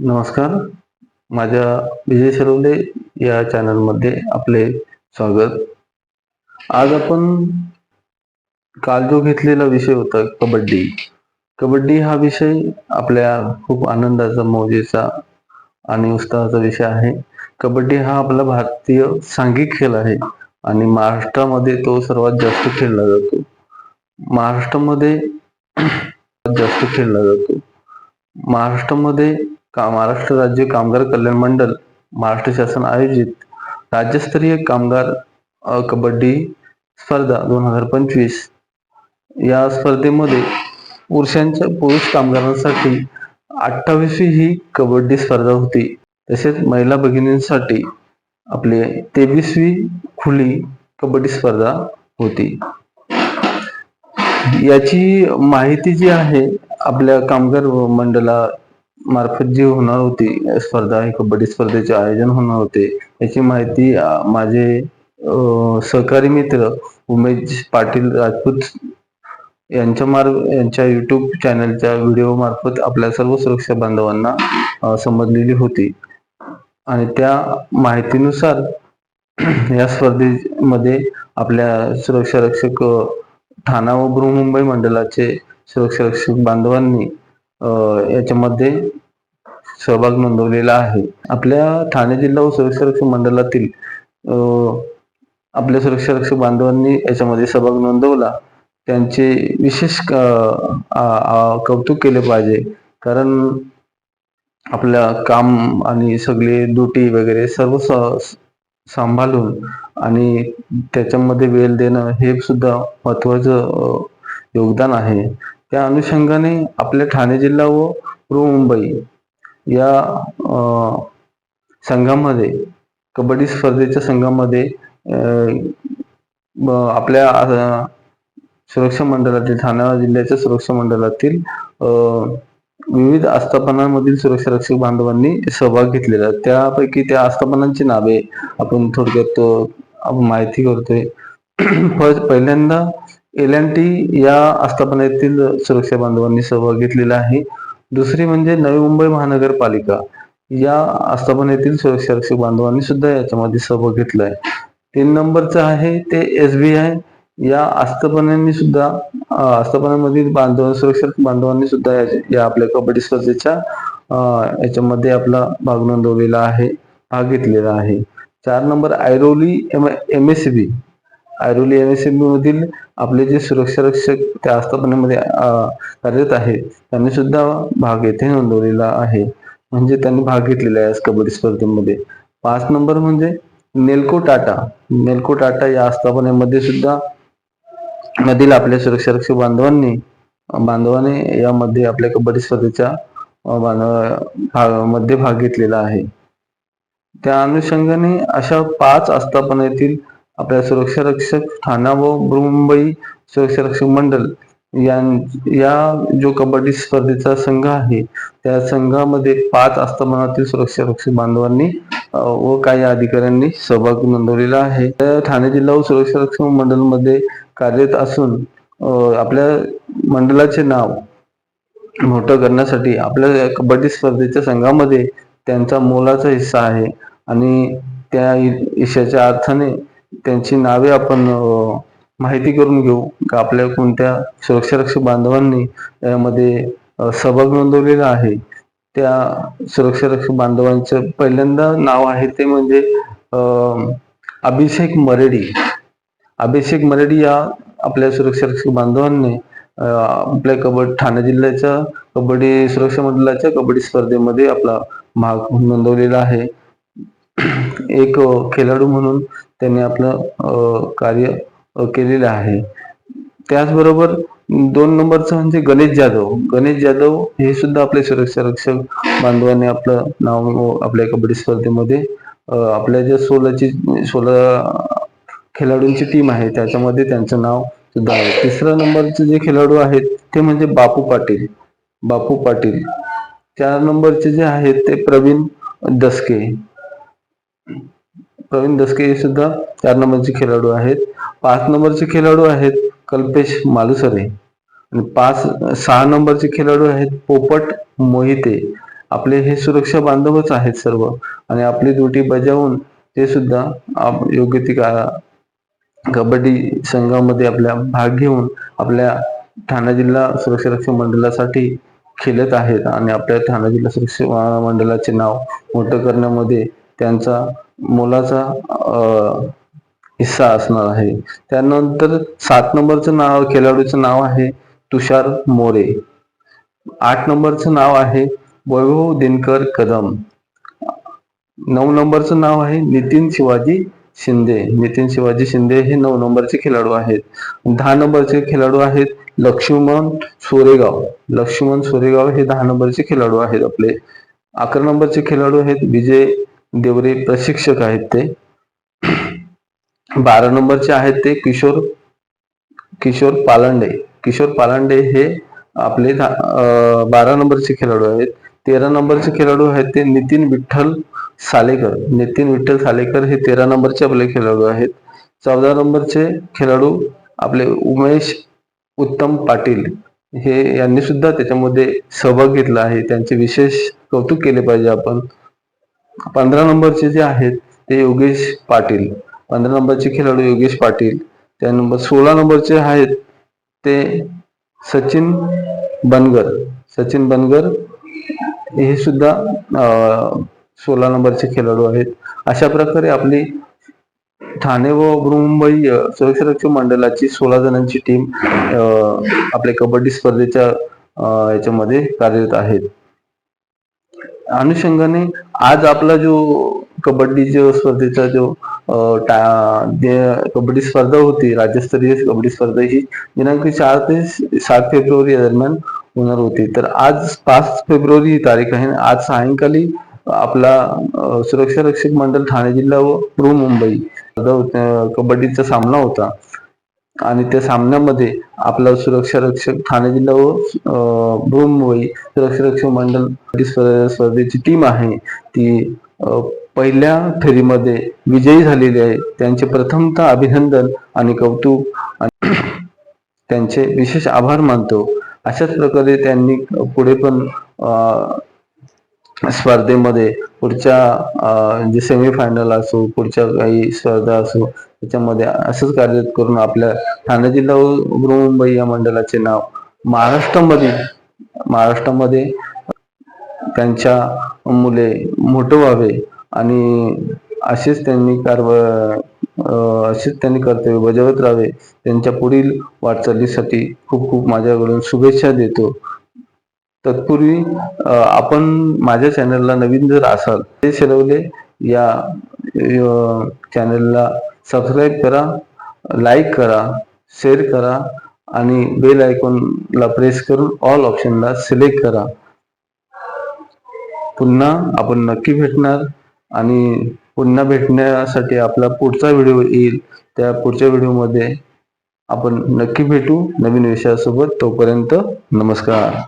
नमस्कार. माझ्या विजय शिरोले या चॅनलमध्ये आपले स्वागत. आज आपण काल जो घेतलेला विषय होता कबड्डी. कबड्डी हा विषय आपल्या खूप आनंदाचा मौजेचा आणि उत्साहाचा विषय आहे. कबड्डी हा आपला भारतीय सांघिक खेळ आहे आणि महाराष्ट्रामध्ये तो सर्वात जास्त खेळला जातो. महाराष्ट्रामध्ये जास्त खेळला जातो. महाराष्ट्रामध्ये का महाराष्ट्र राज्य कामगार कल्याण मंडळ महाराष्ट्र शासन आयोजित राज्यस्तरीय कामगार कबड्डी स्पर्धा दोन हजार पंचवीस. या स्पर्धेमध्ये पुरुषांच्या पुरुष कामगारांसाठी अठ्ठावीसवी ही कबड्डी स्पर्धा होती. तसेच महिला भगिनींसाठी आपले तेवीसवी खुली कबड्डी स्पर्धा होती. याची माहिती जी आहे आपल्या कामगार मंडळा मार्फत जी होणार होती स्पर्धा ही कबड्डी स्पर्धेचे आयोजन होणार होते याची माहिती माझे सहकारी मित्र उमेश पाटील राजपूत यांच्या मार्फ यांच्या युट्यूब चॅनलच्या व्हिडिओ मार्फत आपल्या सर्व सुरक्षा बांधवांना समजलेली होती. आणि त्या माहितीनुसार या स्पर्धेमध्ये आपल्या सुरक्षा रक्षक ठाणा व बृहमुंबई मंडळाचे सुरक्षा रक्षक बांधवांनी याच्यामध्ये सहभाग नोंदवलेला आहे. आपल्या ठाणे जिल्हा व सुरक्षा रक्षक मंडळातील आपल्या सुरक्षा रक्षक बांधवांनी याच्यामध्ये सहभाग नोंदवला. त्यांचे विशेष कौतुक केले पाहिजे. कारण आपल्या काम आणि सगळे ड्युटी वगैरे सर्व स- सांभाळून आणि त्याच्यामध्ये वेळ देणं हे सुद्धा महत्वाचं योगदान आहे. त्या अनुषंगाने आपल्या ठाणे जिल्हा व मुंबई या संघामध्ये कबड्डी स्पर्धेच्या संघामध्ये आपल्या सुरक्षा मंडळातील ठाणे जिल्ह्याच्या सुरक्षा मंडळातील विविध आस्थापनांमधील सुरक्षा रक्षक बांधवांनी सहभाग घेतलेला आहे. त्यापैकी त्या आस्थापनांची नावे आपण थोडक्यात आपण माहिती करतोय पहिल्यांदा एल एन टी या आस्थापनेतील सुरक्षा बांधवांनी सहभाग घेतलेला आहे. दुसरी म्हणजे नवी मुंबई महानगरपालिका या आस्थापनेतील सुरक्षा रक्षक बांधवांनी सुद्धा याच्यामध्ये सहभाग घेतला आहे. तीन नंबरचं आहे ते एस बी आय. या आस्थापनांनी सुद्धा आस्थापनामधील बांधव सुरक्षा बांधवांनी सुद्धा या- आपल्या कबड्डी स्पर्धेच्या याच्यामध्ये आपला भाग नोंदवलेला आहे भाग घेतलेला आहे. चार number Airoli M M S B. Airoli M S मधील आपले जे सुरक्षा रक्षक त्या आस्थापनेमध्ये कार्यरत आहेत त्यांनी सुद्धा भाग येथे नोंदवलेला आहे. म्हणजे त्यांनी भाग घेतलेला आहे कबड्डी स्पर्धेमध्ये. पाच नंबर म्हणजे नेल्को टाटा. नेल्को टाटा या आस्थापनेमध्ये सुद्धा मधील आपल्या सुरक्षा रक्षक बांधवांनी बांधवाने यामध्ये आपल्या कबड्डी स्पर्धेच्या बांधव- भाग- मध्ये भाग घेतलेला आहे. त्या अनुषंगाने अशा पाच आस्थापनेतील आपल्या सुरक्षा रक्षक ठाणा व मुंबई सुरक्षा रक्षक मंडळ या या जो कबड्डी स्पर्धेचा संघ आहे त्या संघामध्ये पाच आस्थापनातील सुरक्षा रक्षक बांधवांनी व काही अधिकाऱ्यांनी सहभाग नोंदवलेला आहे. त्या ठाणे जिल्हा व सुरक्षा रक्षक मंडळमध्ये कार्यरत असून आपल्या मंडळाचे नाव मोठं करण्यासाठी आपल्या कबड्डी स्पर्धेच्या संघामध्ये त्यांचा मोलाचा हिस्सा आहे. आणि त्या ईशाच्या अर्थाने त्यांची नावे आपण माहिती करून घेऊ का आपल्या कोणत्या सुरक्षारक्षक बांधवांनी यामध्ये सहभाग नोंदवलेला आहे? त्या सुरक्षारक्षक बांधवांचं पहिल्यांदा नाव आहे ते म्हणजे अभिषेक मरेडी. अभिषेक मरेडी या आपल्या सुरक्षारक्षक बांधवांनी आपल्या कबड्डी ठाणे जिल्ह्याच्या कबड्डी सुरक्षा मंडळाच्या कबड्डी स्पर्धेमध्ये आपला भाग नोंदवलेला आहे. एक खेळाडू म्हणून त्यांनी आपलं कार्य केलेलं आहे. त्याचबरोबर दोन नंबरचं म्हणजे गणेश जाधव. गणेश जाधव हे सुद्धा आपले सुरक्षा रक्षक बांधवांनी आपलं नाव आपल्या कबड्डी स्पर्धेमध्ये आपल्या ज्या सोलाची सोला खेळाडूंची टीम आहे त्याच्यामध्ये त्यांचं नाव सुद्धा आहे. तिसऱ्या नंबरचे जे खेळाडू आहेत ते म्हणजे बापू पाटील. बापू पाटील. चार नंबरचे जे आहेत ते प्रवीण दसके. प्रवीण दसके हे सुद्धा चार नंबरचे खेळाडू आहेत. पाच नंबरचे खेळाडू आहेत कल्पेश मालुसरे आणि पाच सहा नंबरचे खेळाडू आहेत पोपट मोहिते. आपले हे सुरक्षा बांधवच आहेत सर्व आणि आपली ड्युटी बजावून ते सुद्धा आप- योग्य ती कबड्डी संघामध्ये आपल्या भाग घेऊन आपल्या ठाणे जिल्हा सुरक्षा रक्षक मंडळासाठी खेळत आहेत आणि आपल्या ठाणे जिल्हा सुरक्षा मंडळाचे नाव मोठं करण्यामध्ये त्यांचा मोलाचा हिस्सा असणार आहे. त्यानंतर सात नंबरचं नाव खेळाडूचं नाव आहे तुषार मोरे. आठ नंबरचं नाव आहे वैभव दिनकर कदम. नऊ नंबरचं नाव आहे नितीन शिवाजी शिंदे. नितीन शिवाजी शिंदे हे नऊ नंबरचे खेळाडू आहेत. दहा नंबरचे खेळाडू आहेत लक्ष्मण सोरेगाव. लक्ष्मण सोरेगाव हे दहा नंबरचे खेळाडू आहेत आपले. अकरा नंबरचे खेळाडू आहेत विजय देवरे प्रशिक्षक आहेत ते. बारा नंबरचे आहेत ते किशोर किशोर पालांडे. किशोर पालांडे हे आपले बारा नंबरचे खेळाडू आहेत. तेरा नंबरचे खेळाडू आहेत ते नितीन विठ्ठल सालेकर. नितीन विठ्ठल सालेकर हे तेरा नंबरचे आपले खेळाडू आहेत. चौदा नंबरचे खेळाडू आपले उमेश उत्तम पाटील हे यांनी सुद्धा त्याच्यामध्ये सहभाग घेतला आहे. त्यांचे विशेष कौतुक केले पाहिजे आपण. पंधरा नंबरचे जे आहेत ते योगेश पाटील. पंधरा नंबरचे खेळाडू योगेश पाटील. त्यानंतर सोळा नंबरचे आहेत ते सचिन बनगर. सचिन बनगर हे सुद्धा सोळा नंबरचे खेळाडू आहेत. अशा प्रकारे आपली ठाणे व मुंबई अं, मंडळाची सोळा जणांची टीम आपल्या कबड्डी स्पर्धेच्या याच्यामध्ये कार्यरत आहेत. अनुषंगाने आज आपला जो कबड्डी जो स्पर्धेचा जो जे कबड्डी स्पर्धा होती राज्यस्तरीय कबड्डी स्पर्धा ही दिनांक चार ते सात फेब्रुवारी या दरम्यान होणार होती. तर आज पाच फेब्रुवारी ही तारीख आहे. आज सायंकाळी आपला सुरक्षा रक्षक मंडळ ठाणे जिल्हा व पूर्व मुंबई कबड्डीचा सामना होता. आणि त्या सामन्यामध्ये आपला सुरक्षा रक्षक ठाणे जिल्हा व अं, सुरक्षा रक्षक मंडळ स्पर्धेची टीम आहे. ती पहिल्या फेरीमध्ये विजयी झालेली आहे. त्यांचे प्रथमतः अभिनंदन आणि कौतुक आणि त्यांचे विशेष आभार मानतो. अशाच प्रकारे त्यांनी पुढे पण स्पर्धेमध्ये पुढच्या जे सेमीफायनल असो पुढच्या काही स्पर्धा असो त्याच्यामध्ये असंच कार्यरत करून आपल्या ठाणे जिल्हा मुंबई या मंडळाचे नाव महाराष्ट्रामध्ये महाराष्ट्रामध्ये त्यांच्या मुले मोठं व्हावे आणि असेच त्यांनी कारव असेच त्यांनी कर्तव्य बजावत राहावे. त्यांच्या पुढील वाटचालीसाठी खूप खूप माझ्याकडून शुभेच्छा देतो. तत्पूर्वी आपण माझ्या चॅनलला नवीन जर असाल ते शिरवले या चॅनलला सबस्क्राईब करा लाईक करा शेअर करा आणि बेल आयकॉनला प्रेस करून ऑल ऑप्शनला सिलेक्ट करा. पुन्हा आपण नक्की भेटणार आणि पुन्हा भेटण्यासाठी आपला पुढचा व्हिडिओ येईल. त्या पुढच्या व्हिडिओमध्ये आपण नक्की भेटू नवीन विषयासोबत. तोपर्यंत नमस्कार.